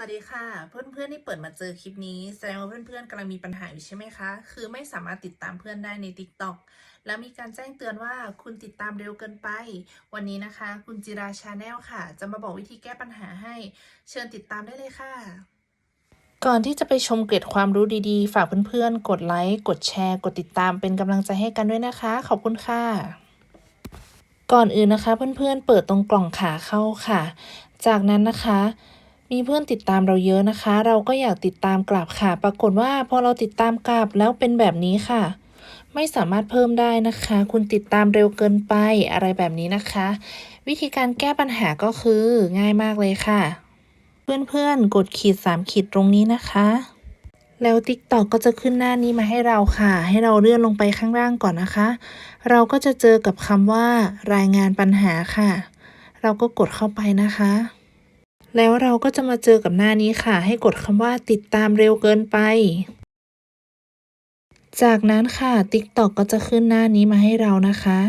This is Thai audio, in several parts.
สวัสดีค่ะ เพื่อนๆที่เปิดมาเจอคลิปนี้ แสดงว่าเพื่อนๆกำลังมีปัญหาอยู่ใช่ไหมคะ คือไม่สามารถติดตามเพื่อนได้ใน TikTok แล้วมีการแจ้งเตือนว่าคุณติดตามเร็วเกินไป วันนี้นะคะ คุณจิราชาแนลค่ะ จะมาบอกวิธีแก้ปัญหาให้ เชิญติดตามได้เลยค่ะ ก่อนที่จะไปชมเกร็ดความรู้ดีๆ ฝากเพื่อนๆ กดไลค์กดแชร์ กดติดตามเป็นกำลังใจให้กันด้วยนะคะ ขอบคุณค่ะ ก่อนอื่นนะคะ เพื่อนๆเปิดตรงกล่องขาเข้าค่ะ จากนั้นนะคะ มีเพื่อนติดตามเราเยอะนะคะ เราก็อยากติดตามกลับค่ะ ปรากฏว่าพอเราติดตามกลับแล้วเป็นแบบนี้ค่ะ ไม่สามารถเพิ่มได้นะคะ คุณติดตามเร็วเกินไปอะไรแบบนี้นะคะ วิธีการแก้ปัญหาก็คือง่ายมากเลยค่ะ เพื่อนๆกดขีด3ขีดตรงนี้นะคะแล้ว TikTok ก็จะขึ้นหน้านี้มาให้เราค่ะ ให้เราเลื่อนลงไปข้างล่างก่อนนะคะ เราก็จะเจอกับคำว่า รายงานปัญหาค่ะ เราก็กดเข้าไปนะคะ แล้วเราก็จะมาเจอกับหน้านี้ค่ะ ให้กดคำว่าติดตามเร็วเกินไป จากนั้นค่ะ TikTok ก็จะขึ้นหน้านี้มาให้เรานะคะ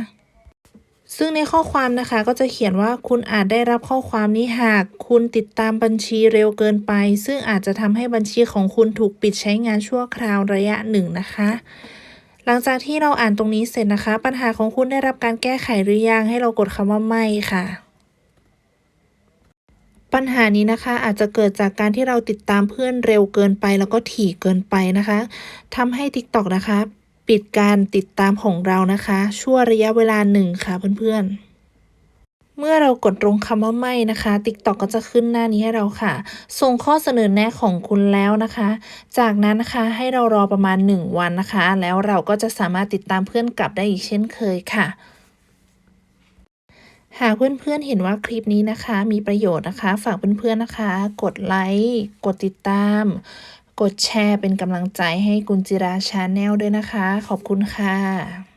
ซึ่งในข้อความนะคะก็จะเขียนว่าคุณอาจได้รับข้อความนี้หาก คุณติดตามบัญชีเร็วเกินไป ซึ่งอาจจะทำให้บัญชีของคุณถูกปิดใช้งานชั่วคราวระยะหนึ่งนะคะหลังจากที่เราอ่านตรงนี้เสร็จนะคะ ปัญหาของคุณได้รับการแก้ไขหรือยังให้เรากดคำว่าไม่ค่ะ ปัญหานี้นะคะอาจจะเกิดจากการที่เราติดตามเพื่อนเร็วเกินไป แล้วก็ถี่เกินไปนะคะทำให้ TikTok นะคะ ปิดการติดตามของเรานะคะ ชั่วระยะเวลาหนึ่งค่ะเพื่อนๆเมื่อเรากดตรงคำว่าไม่นะคะ TikTok ก็จะขึ้นหน้านี้ให้เราค่ะ ส่งข้อเสนอแนะของคุณแล้วนะคะ จากนั้นนะคะให้เรารอประมาณ 1 วันนะคะ แล้วเราก็จะสามารถติดตามเพื่อนกลับได้อีกเช่นเคยค่ะ หากเพื่อนๆเห็นว่าคลิปนี้นะคะ มีประโยชน์นะคะ ฝากเพื่อนๆนะคะ กดไลค์กดติดตาม กดแชร์เป็นกำลังใจให้กุญจิราชาแนลด้วยนะคะ ขอบคุณค่ะ